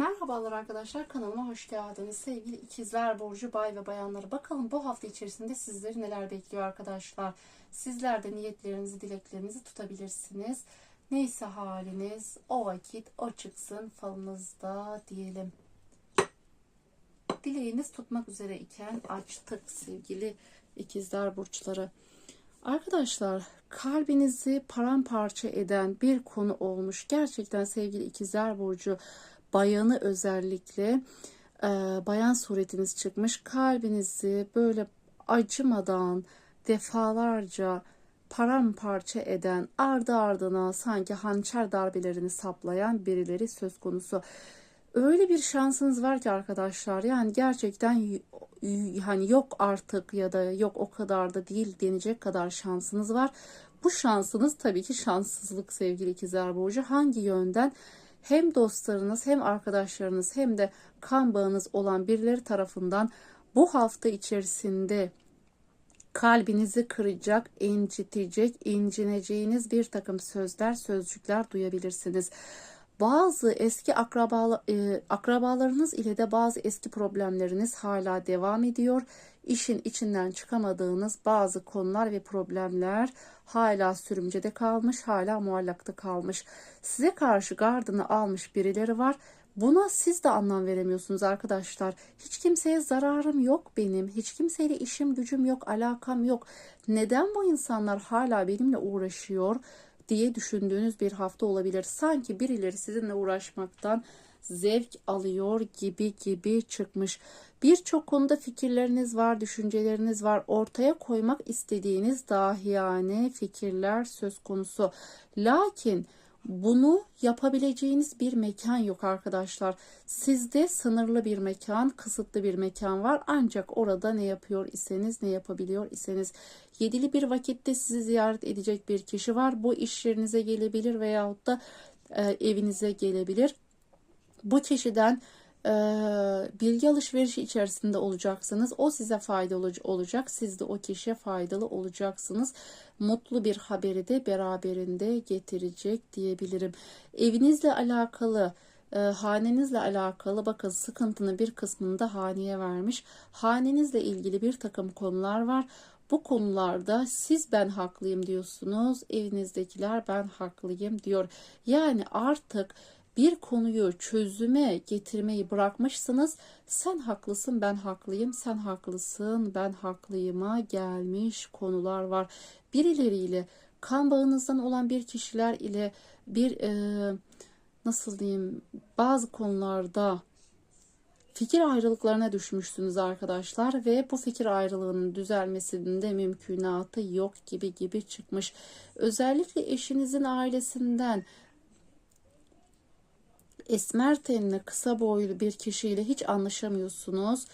Merhabalar arkadaşlar kanalıma hoş geldiniz. Sevgili ikizler burcu bay ve bayanları bakalım bu hafta içerisinde sizleri neler bekliyor arkadaşlar. Sizler de niyetlerinizi dileklerinizi tutabilirsiniz. Neyse haliniz o vakit o çıksın falınızda diyelim. Dileğiniz tutmak üzere iken açtık sevgili ikizler burçları. Arkadaşlar kalbinizi paramparça eden bir konu olmuş. Gerçekten sevgili ikizler burcu bayanı özellikle e, bayan suretiniz çıkmış. Kalbinizi böyle acımadan defalarca paramparça eden ardı ardına sanki hançer darbelerini saplayan birileri söz konusu. Öyle bir şansınız var ki arkadaşlar yani gerçekten hani yok artık ya da yok o kadar da değil denecek kadar şansınız var. Bu şansınız tabii ki şanssızlık sevgili ikizler burcu. Hangi yönden? Hem dostlarınız hem arkadaşlarınız hem de kan bağınız olan birileri tarafından bu hafta içerisinde kalbinizi kıracak, incitecek, incineceğiniz bir takım sözler, sözcükler duyabilirsiniz. Bazı eski akraba, e, akrabalarınız ile de bazı eski problemleriniz hala devam ediyor. İşin içinden çıkamadığınız bazı konular ve problemler hala sürümcede kalmış, hala muallakta kalmış. Size karşı gardını almış birileri var. Buna siz de anlam veremiyorsunuz arkadaşlar. Hiç kimseye zararım yok benim. Hiç kimseyle işim gücüm yok, alakam yok. Neden bu insanlar hala benimle uğraşıyor diye düşündüğünüz bir hafta olabilir. Sanki birileri sizinle uğraşmaktan zevk alıyor gibi gibi çıkmış. Birçok konuda fikirleriniz var, düşünceleriniz var. Ortaya koymak istediğiniz dahiyane fikirler söz konusu. Lakin bunu yapabileceğiniz bir mekan yok arkadaşlar. Sizde sınırlı bir mekan, kısıtlı bir mekan var. Ancak orada ne yapıyor iseniz, ne yapabiliyor iseniz. Yedili bir vakitte sizi ziyaret edecek bir kişi var. Bu iş yerinize gelebilir veyahut da e, evinize gelebilir. Bu kişiden e, bilgi alışverişi içerisinde olacaksınız. O size faydalı olacak. Siz de o kişiye faydalı olacaksınız. Mutlu bir haberi de beraberinde getirecek diyebilirim. Evinizle alakalı e, hanenizle alakalı bakın sıkıntının bir kısmını da haneye vermiş. Hanenizle ilgili bir takım konular var. Bu konularda siz ben haklıyım diyorsunuz. Evinizdekiler ben haklıyım diyor. Yani artık bir konuyu çözüme getirmeyi bırakmışsınız. Sen haklısın, ben haklıyım, sen haklısın, ben haklıyıma gelmiş konular var. Birileriyle kan bağınızdan olan bir kişiler ile bir e, nasıl diyeyim bazı konularda fikir ayrılıklarına düşmüşsünüz arkadaşlar ve bu fikir ayrılığının düzelmesinin de mümkünatı yok gibi gibi çıkmış. Özellikle eşinizin ailesinden esmer tenli kısa boylu bir kişiyle hiç anlaşamıyorsunuz.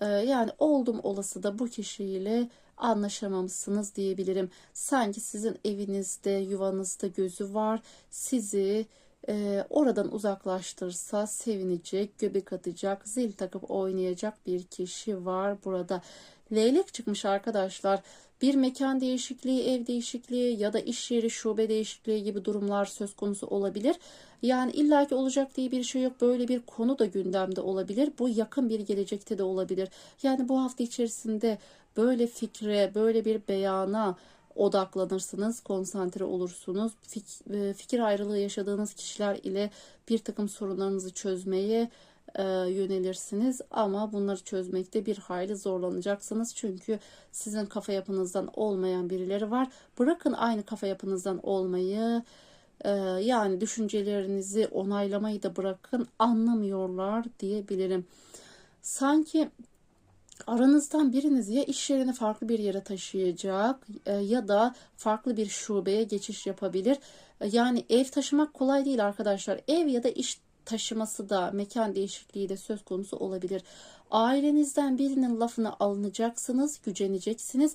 Ee, yani oldum olası da bu kişiyle anlaşamamışsınız diyebilirim. Sanki sizin evinizde, yuvanızda gözü var. Sizi e, oradan uzaklaştırsa sevinecek, göbek atacak, zil takıp oynayacak bir kişi var burada. Leylek çıkmış arkadaşlar. Bir mekan değişikliği, ev değişikliği ya da iş yeri şube değişikliği gibi durumlar söz konusu olabilir. Yani illaki olacak diye bir şey yok. Böyle bir konu da gündemde olabilir. Bu yakın bir gelecekte de olabilir. Yani bu hafta içerisinde böyle fikre, böyle bir beyana odaklanırsınız, konsantre olursunuz. E, fikir ayrılığı yaşadığınız kişiler ile bir takım sorunlarınızı çözmeye e, yönelirsiniz ama bunları çözmekte bir hayli zorlanacaksınız çünkü sizin kafa yapınızdan olmayan birileri var. Bırakın aynı kafa yapınızdan olmayı e, yani düşüncelerinizi onaylamayı da bırakın anlamıyorlar diyebilirim. Sanki aranızdan biriniz ya iş yerini farklı bir yere taşıyacak e, ya da farklı bir şubeye geçiş yapabilir. E, Yani ev taşımak kolay değil arkadaşlar. Ev ya da iş taşıması da mekan değişikliği de söz konusu olabilir. Ailenizden birinin lafını alınacaksınız, güceneceksiniz.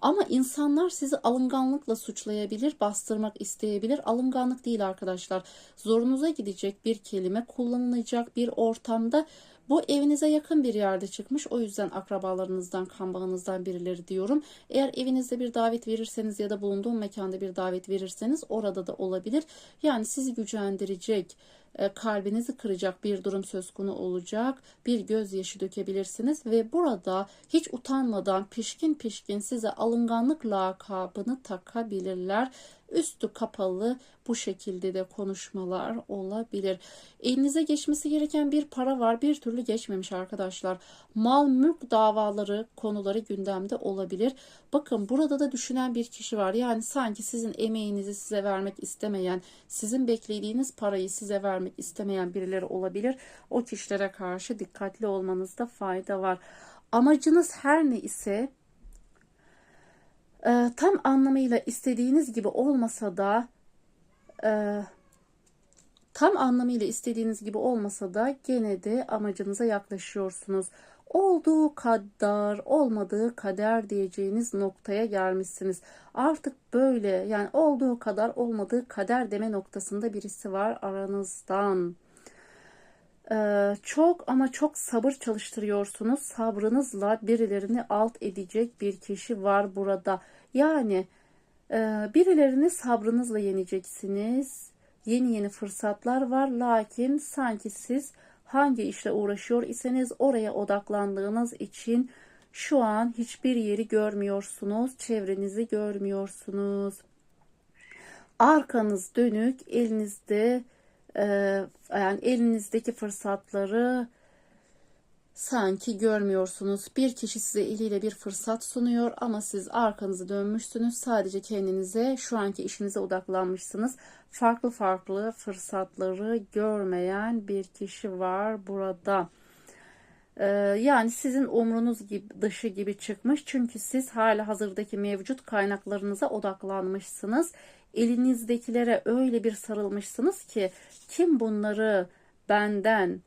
Ama insanlar sizi alınganlıkla suçlayabilir, bastırmak isteyebilir. Alınganlık değil arkadaşlar. Zorunuza gidecek bir kelime kullanılacak bir ortamda bu evinize yakın bir yerde çıkmış. O yüzden akrabalarınızdan, kan bağınızdan birileri diyorum. Eğer evinizde bir davet verirseniz ya da bulunduğum mekanda bir davet verirseniz orada da olabilir. Yani sizi gücendirecek, e, kalbinizi kıracak bir durum söz konu olacak. Bir gözyaşı dökebilirsiniz ve burada hiç utanmadan pişkin pişkin size alınganlık lakabını takabilirler. Üstü kapalı bu şekilde de konuşmalar olabilir. Elinize geçmesi gereken bir para var bir türlü geçmemiş arkadaşlar. Mal mülk davaları konuları gündemde olabilir. Bakın burada da düşünen bir kişi var. Yani sanki sizin emeğinizi size vermek istemeyen, sizin beklediğiniz parayı size vermek istemeyen birileri olabilir. O kişilere karşı dikkatli olmanızda fayda var. Amacınız her ne ise e, tam anlamıyla istediğiniz gibi olmasa da e, tam anlamıyla istediğiniz gibi olmasa da gene de amacınıza yaklaşıyorsunuz. Olduğu kadar, olmadığı kader diyeceğiniz noktaya gelmişsiniz. Artık böyle yani olduğu kadar olmadığı kader deme noktasında birisi var aranızdan. Ee, çok ama çok sabır çalıştırıyorsunuz. Sabrınızla birilerini alt edecek bir kişi var burada. Yani e, birilerini sabrınızla yeneceksiniz. Yeni yeni fırsatlar var. Lakin sanki siz hangi işle uğraşıyor iseniz oraya odaklandığınız için şu an hiçbir yeri görmüyorsunuz. Çevrenizi görmüyorsunuz. Arkanız dönük, elinizde yani elinizdeki fırsatları sanki görmüyorsunuz. Bir kişi size eliyle bir fırsat sunuyor ama siz arkanızı dönmüşsünüz. Sadece kendinize, şu anki işinize odaklanmışsınız. Farklı farklı fırsatları görmeyen bir kişi var burada. Ee, yani sizin umrunuz gibi, dışı gibi çıkmış. Çünkü siz hala hazırdaki mevcut kaynaklarınıza odaklanmışsınız. Elinizdekilere öyle bir sarılmışsınız ki kim bunları benden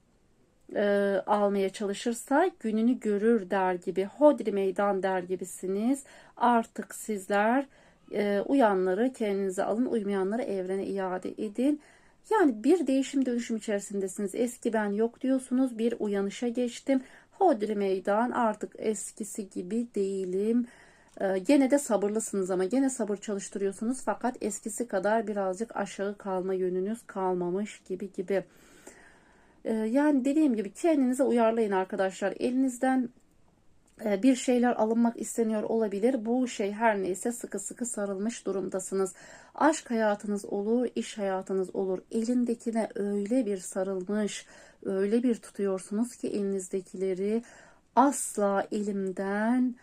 e, almaya çalışırsa gününü görür der gibi hodri meydan der gibisiniz. Artık sizler e, uyanları kendinize alın uymayanları evrene iade edin. Yani bir değişim dönüşüm içerisindesiniz. Eski ben yok diyorsunuz. Bir uyanışa geçtim. Hodri meydan artık eskisi gibi değilim. Ee, gene de sabırlısınız ama gene sabır çalıştırıyorsunuz fakat eskisi kadar birazcık aşağı kalma yönünüz kalmamış gibi gibi. Ee, yani dediğim gibi kendinize uyarlayın arkadaşlar. Elinizden e, bir şeyler alınmak isteniyor olabilir. Bu şey her neyse sıkı sıkı sarılmış durumdasınız. Aşk hayatınız olur, iş hayatınız olur. Elindekine öyle bir sarılmış, öyle bir tutuyorsunuz ki elinizdekileri asla elimden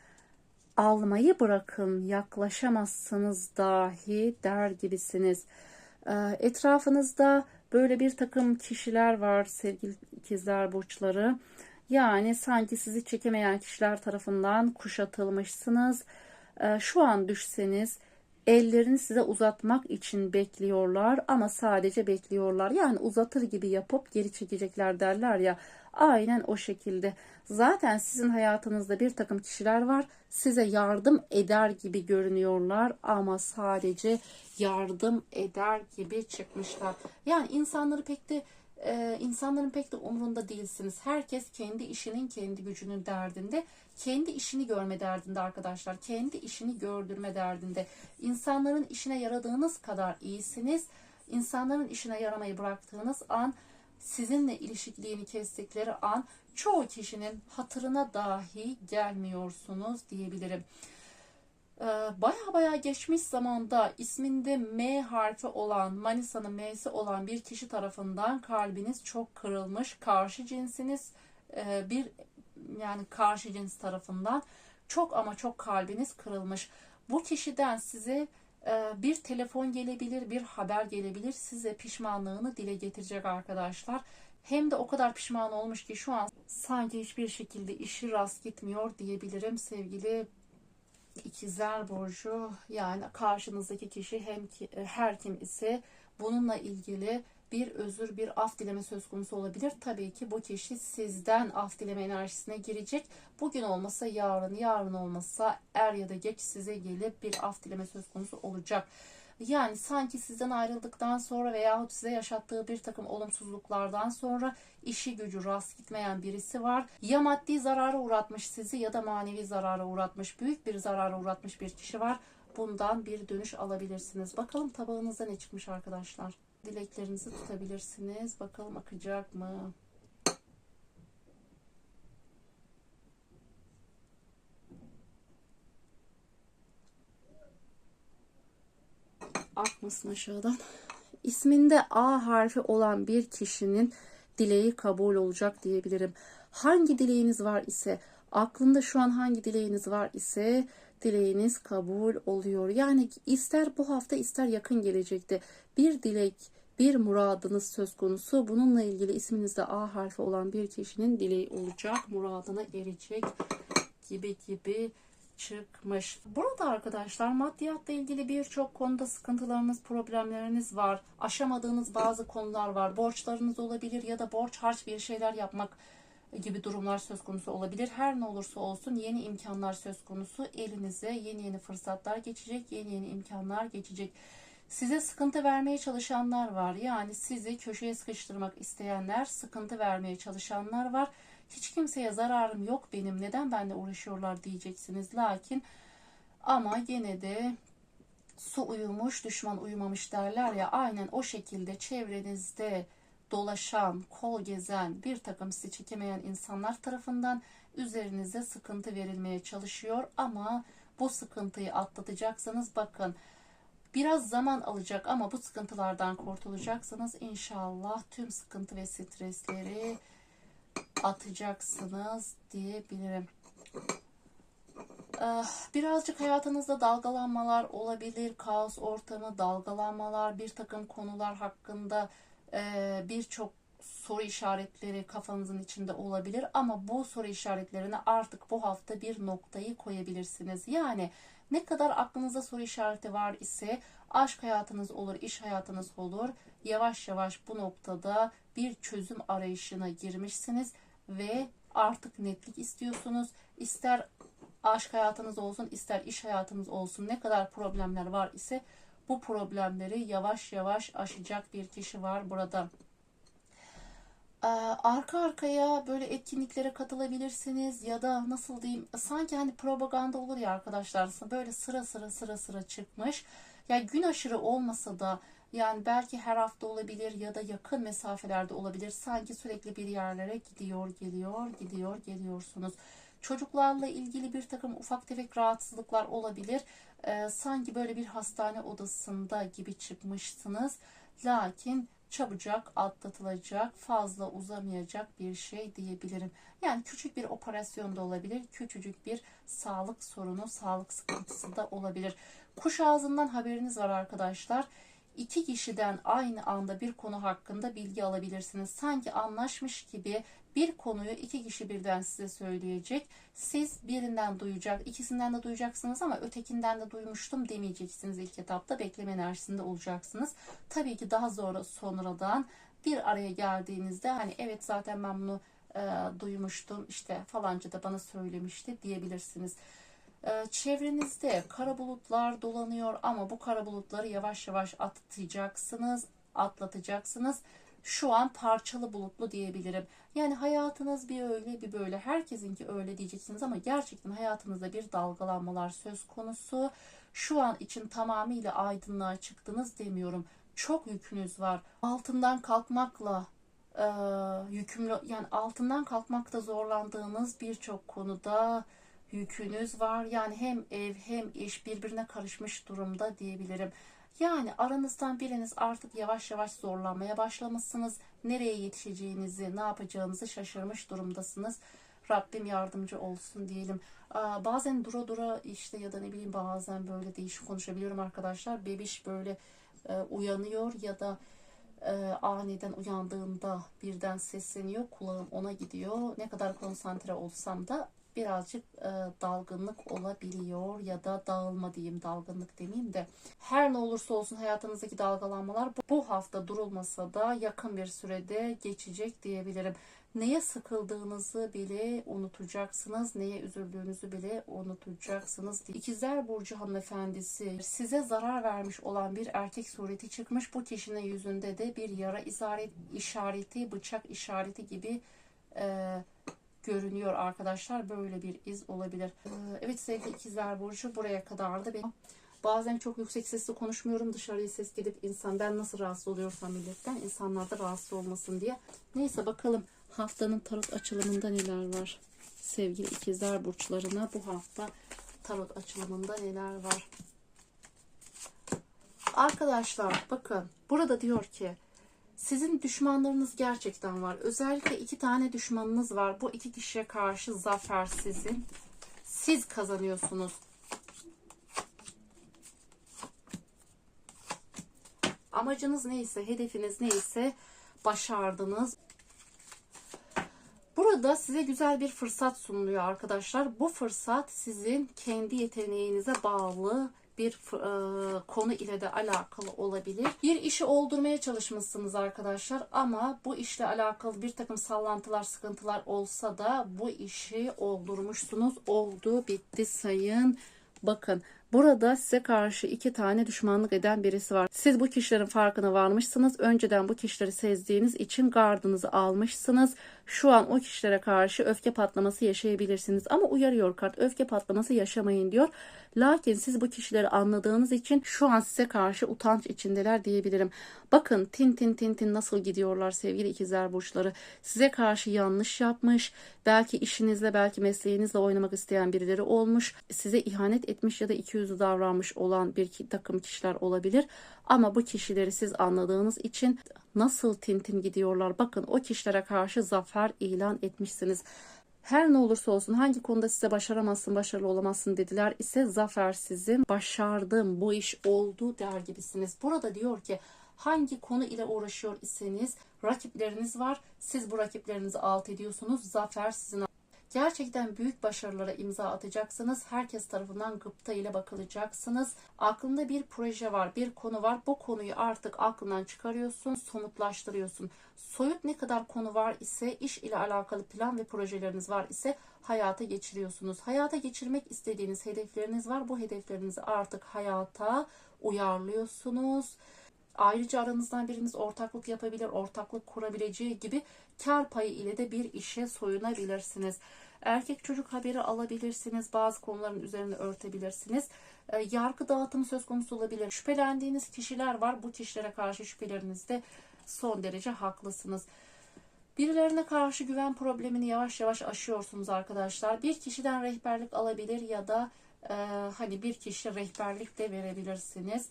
almayı bırakın, yaklaşamazsınız dahi der gibisiniz. Ee, etrafınızda böyle bir takım kişiler var sevgili ikizler burçları. Yani sanki sizi çekemeyen kişiler tarafından kuşatılmışsınız. Ee, şu an düşseniz ellerini size uzatmak için bekliyorlar ama sadece bekliyorlar. Yani uzatır gibi yapıp geri çekecekler derler ya. Aynen o şekilde. Zaten sizin hayatınızda bir takım kişiler var. Size yardım eder gibi görünüyorlar ama sadece yardım eder gibi çıkmışlar. Yani insanları pek de e, insanların pek de umrunda değilsiniz. Herkes kendi işinin, kendi gücünün derdinde. Kendi işini görme derdinde arkadaşlar. Kendi işini gördürme derdinde. İnsanların işine yaradığınız kadar iyisiniz. İnsanların işine yaramayı bıraktığınız an sizinle ilişkiliğini kestikleri an çoğu kişinin hatırına dahi gelmiyorsunuz diyebilirim. Baya baya geçmiş zamanda isminde M harfi olan Manisa'nın M'si olan bir kişi tarafından kalbiniz çok kırılmış. Karşı cinsiniz e, bir yani karşı cins tarafından çok ama çok kalbiniz kırılmış. Bu kişiden size bir telefon gelebilir, bir haber gelebilir. Size pişmanlığını dile getirecek arkadaşlar. Hem de o kadar pişman olmuş ki şu an sanki hiçbir şekilde işi rast gitmiyor diyebilirim sevgili ikizler burcu yani karşınızdaki kişi hem ki, e, her kim ise bununla ilgili bir özür, bir af dileme söz konusu olabilir. Tabii ki bu kişi sizden af dileme enerjisine girecek. Bugün olmasa yarın, yarın olmasa er ya da geç size gelip bir af dileme söz konusu olacak. Yani sanki sizden ayrıldıktan sonra veyahut size yaşattığı bir takım olumsuzluklardan sonra işi gücü rast gitmeyen birisi var. Ya maddi zarara uğratmış sizi ya da manevi zarara uğratmış, büyük bir zarara uğratmış bir kişi var. Bundan bir dönüş alabilirsiniz. Bakalım tabağınızda ne çıkmış arkadaşlar. Dileklerinizi tutabilirsiniz. Bakalım akacak mı? Akmasın aşağıdan. İsminde A harfi olan bir kişinin dileği kabul olacak diyebilirim. Hangi dileğiniz var ise, aklında şu an hangi dileğiniz var ise dileğiniz kabul oluyor. Yani ister bu hafta ister yakın gelecekte bir dilek, bir muradınız söz konusu. Bununla ilgili isminizde A harfi olan bir kişinin dileği olacak, muradına erecek gibi gibi çıkmış. Burada arkadaşlar maddiyatla ilgili birçok konuda sıkıntılarınız, problemleriniz var. Aşamadığınız bazı konular var. Borçlarınız olabilir ya da borç harç bir şeyler yapmak gibi durumlar söz konusu olabilir. Her ne olursa olsun yeni imkanlar söz konusu. Elinize yeni yeni fırsatlar geçecek, yeni yeni imkanlar geçecek. Size sıkıntı vermeye çalışanlar var. Yani sizi köşeye sıkıştırmak isteyenler, sıkıntı vermeye çalışanlar var. Hiç kimseye zararım yok benim. Neden benimle uğraşıyorlar diyeceksiniz. Lakin ama gene de su uyumuş, düşman uyumamış derler ya. Aynen o şekilde çevrenizde dolaşan, kol gezen, bir takım sizi çekemeyen insanlar tarafından üzerinize sıkıntı verilmeye çalışıyor. Ama bu sıkıntıyı atlatacaksınız. Bakın biraz zaman alacak ama bu sıkıntılardan kurtulacaksınız. İnşallah tüm sıkıntı ve stresleri atacaksınız diyebilirim. Birazcık hayatınızda dalgalanmalar olabilir, kaos ortamı, dalgalanmalar, bir takım konular hakkında birçok soru işaretleri kafanızın içinde olabilir ama bu soru işaretlerine artık bu hafta bir noktayı koyabilirsiniz. Yani ne kadar aklınızda soru işareti var ise aşk hayatınız olur, iş hayatınız olur. Yavaş yavaş bu noktada bir çözüm arayışına girmişsiniz ve artık netlik istiyorsunuz. İster aşk hayatınız olsun, ister iş hayatınız olsun ne kadar problemler var ise bu problemleri yavaş yavaş aşacak bir kişi var burada. Ee, arka arkaya böyle etkinliklere katılabilirsiniz ya da nasıl diyeyim sanki hani propaganda olur ya arkadaşlar böyle sıra sıra sıra sıra çıkmış. Ya yani gün aşırı olmasa da yani belki her hafta olabilir ya da yakın mesafelerde olabilir. Sanki sürekli bir yerlere gidiyor, geliyor, gidiyor, geliyorsunuz. Çocuklarla ilgili bir takım ufak tefek rahatsızlıklar olabilir. Ee, sanki böyle bir hastane odasında gibi çıkmışsınız. Lakin çabucak atlatılacak, fazla uzamayacak bir şey diyebilirim. Yani küçük bir operasyon da olabilir, küçücük bir sağlık sorunu, sağlık sıkıntısı da olabilir. Kuş ağzından haberiniz var arkadaşlar iki kişiden aynı anda bir konu hakkında bilgi alabilirsiniz. Sanki anlaşmış gibi bir konuyu iki kişi birden size söyleyecek. Siz birinden duyacak, ikisinden de duyacaksınız ama ötekinden de duymuştum demeyeceksiniz ilk etapta. Bekleme enerjisinde olacaksınız. Tabii ki daha sonra sonradan bir araya geldiğinizde hani evet zaten ben bunu e, duymuştum işte falanca da bana söylemişti diyebilirsiniz. Ee, çevrenizde kara bulutlar dolanıyor ama bu kara bulutları yavaş yavaş atlatacaksınız, atlatacaksınız. Şu an parçalı bulutlu diyebilirim. Yani hayatınız bir öyle bir böyle. Herkesinki öyle diyeceksiniz ama gerçekten hayatınızda bir dalgalanmalar söz konusu. Şu an için tamamıyla aydınlığa çıktınız demiyorum. Çok yükünüz var. Altından kalkmakla e, yükümlü yani altından kalkmakta zorlandığınız birçok konuda yükünüz var. Yani hem ev hem iş birbirine karışmış durumda diyebilirim. Yani aranızdan biriniz artık yavaş yavaş zorlanmaya başlamışsınız. Nereye yetişeceğinizi, ne yapacağınızı şaşırmış durumdasınız. Rabbim yardımcı olsun diyelim. bazen dura dura işte ya da ne bileyim bazen böyle değişik konuşabiliyorum arkadaşlar. Bebiş böyle e, uyanıyor ya da e, aniden uyandığında birden sesleniyor. Kulağım ona gidiyor. Ne kadar konsantre olsam da birazcık e, dalgınlık olabiliyor ya da dağılma diyeyim dalgınlık demeyeyim de her ne olursa olsun hayatınızdaki dalgalanmalar bu hafta durulmasa da yakın bir sürede geçecek diyebilirim. Neye sıkıldığınızı bile unutacaksınız, neye üzüldüğünüzü bile unutacaksınız. İkizler Burcu hanımefendisi size zarar vermiş olan bir erkek sureti çıkmış. Bu kişinin yüzünde de bir yara işareti, bıçak işareti gibi e, görünüyor arkadaşlar. Böyle bir iz olabilir. Ee, evet sevgili ikizler burcu buraya kadardı. Bazen çok yüksek sesle konuşmuyorum. Dışarıya ses gidip insan ben nasıl rahatsız oluyorsam milletten insanlar da rahatsız olmasın diye. Neyse bakalım haftanın tarot açılımında neler var. Sevgili ikizler burçlarına bu hafta tarot açılımında neler var. Arkadaşlar bakın burada diyor ki sizin düşmanlarınız gerçekten var. Özellikle iki tane düşmanınız var. Bu iki kişiye karşı zafer sizin. Siz kazanıyorsunuz. Amacınız neyse, hedefiniz neyse başardınız. Burada size güzel bir fırsat sunuluyor arkadaşlar. Bu fırsat sizin kendi yeteneğinize bağlı bir e, konu ile de alakalı olabilir. Bir işi oldurmaya çalışmışsınız arkadaşlar ama bu işle alakalı bir takım sallantılar, sıkıntılar olsa da bu işi oldurmuşsunuz. Oldu, bitti sayın. Bakın burada size karşı iki tane düşmanlık eden birisi var. Siz bu kişilerin farkına varmışsınız. Önceden bu kişileri sezdiğiniz için gardınızı almışsınız. Şu an o kişilere karşı öfke patlaması yaşayabilirsiniz. Ama uyarıyor kart öfke patlaması yaşamayın diyor. Lakin siz bu kişileri anladığınız için şu an size karşı utanç içindeler diyebilirim. Bakın tin tin tin tin nasıl gidiyorlar sevgili ikizler burçları. Size karşı yanlış yapmış. Belki işinizle belki mesleğinizle oynamak isteyen birileri olmuş. Size ihanet etmiş ya da iki yüzlü davranmış olan bir takım kişiler olabilir. Ama bu kişileri siz anladığınız için nasıl tintin gidiyorlar. Bakın o kişilere karşı zafer ilan etmişsiniz. Her ne olursa olsun hangi konuda size başaramazsın, başarılı olamazsın dediler ise zafer sizin. Başardım, bu iş oldu der gibisiniz. Burada diyor ki hangi konu ile uğraşıyor iseniz rakipleriniz var. Siz bu rakiplerinizi alt ediyorsunuz. Zafer sizin. Gerçekten büyük başarılara imza atacaksınız. Herkes tarafından gıpta ile bakılacaksınız. Aklında bir proje var, bir konu var. Bu konuyu artık aklından çıkarıyorsun, somutlaştırıyorsun. Soyut ne kadar konu var ise, iş ile alakalı plan ve projeleriniz var ise hayata geçiriyorsunuz. Hayata geçirmek istediğiniz hedefleriniz var. Bu hedeflerinizi artık hayata uyarlıyorsunuz. Ayrıca aranızdan biriniz ortaklık yapabilir, ortaklık kurabileceği gibi kar payı ile de bir işe soyunabilirsiniz. Erkek çocuk haberi alabilirsiniz. Bazı konuların üzerine örtebilirsiniz. E, yargı dağıtımı söz konusu olabilir. Şüphelendiğiniz kişiler var. Bu kişilere karşı şüphelerinizde son derece haklısınız. Birilerine karşı güven problemini yavaş yavaş aşıyorsunuz arkadaşlar. Bir kişiden rehberlik alabilir ya da e, hani bir kişi rehberlik de verebilirsiniz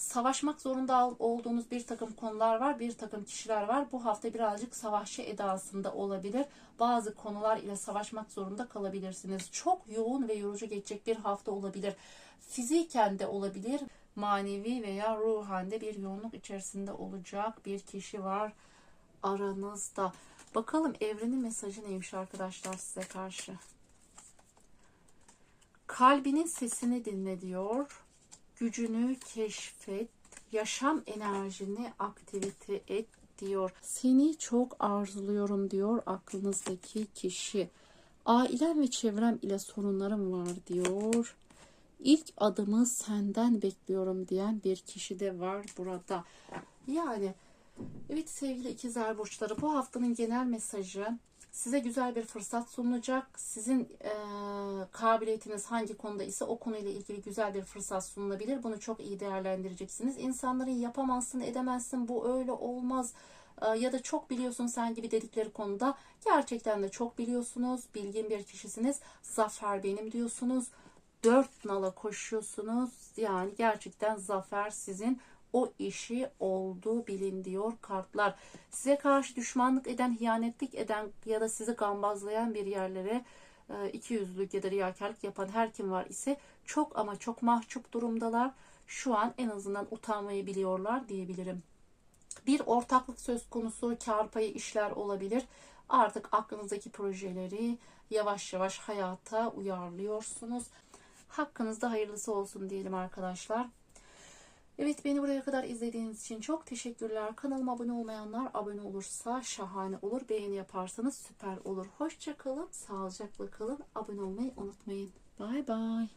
savaşmak zorunda olduğunuz bir takım konular var, bir takım kişiler var. Bu hafta birazcık savaşçı edasında olabilir. Bazı konular ile savaşmak zorunda kalabilirsiniz. Çok yoğun ve yorucu geçecek bir hafta olabilir. Fiziken de olabilir, manevi veya ruhen bir yoğunluk içerisinde olacak bir kişi var aranızda. Bakalım evrenin mesajı neymiş arkadaşlar size karşı. Kalbinin sesini dinle diyor gücünü keşfet, yaşam enerjini aktivite et diyor. Seni çok arzuluyorum diyor aklınızdaki kişi. Ailem ve çevrem ile sorunlarım var diyor. İlk adımı senden bekliyorum diyen bir kişi de var burada. Yani evet sevgili ikizler burçları bu haftanın genel mesajı size güzel bir fırsat sunulacak. Sizin e, kabiliyetiniz hangi konuda ise o konuyla ilgili güzel bir fırsat sunulabilir. Bunu çok iyi değerlendireceksiniz. İnsanların yapamazsın, edemezsin, bu öyle olmaz e, ya da çok biliyorsun sen gibi dedikleri konuda gerçekten de çok biliyorsunuz. Bilgin bir kişisiniz. Zafer benim diyorsunuz. Dört nala koşuyorsunuz. Yani gerçekten zafer sizin o işi oldu bilin diyor kartlar. Size karşı düşmanlık eden, hiyanetlik eden ya da sizi gambazlayan bir yerlere e, iki yüzlülük ya da riyakarlık yapan her kim var ise çok ama çok mahcup durumdalar. Şu an en azından utanmayı biliyorlar diyebilirim. Bir ortaklık söz konusu, kar payı işler olabilir. Artık aklınızdaki projeleri yavaş yavaş hayata uyarlıyorsunuz. Hakkınızda hayırlısı olsun diyelim arkadaşlar. Evet beni buraya kadar izlediğiniz için çok teşekkürler. Kanalıma abone olmayanlar abone olursa şahane olur. Beğeni yaparsanız süper olur. Hoşça kalın, sağlıcakla kalın. Abone olmayı unutmayın. Bay bay.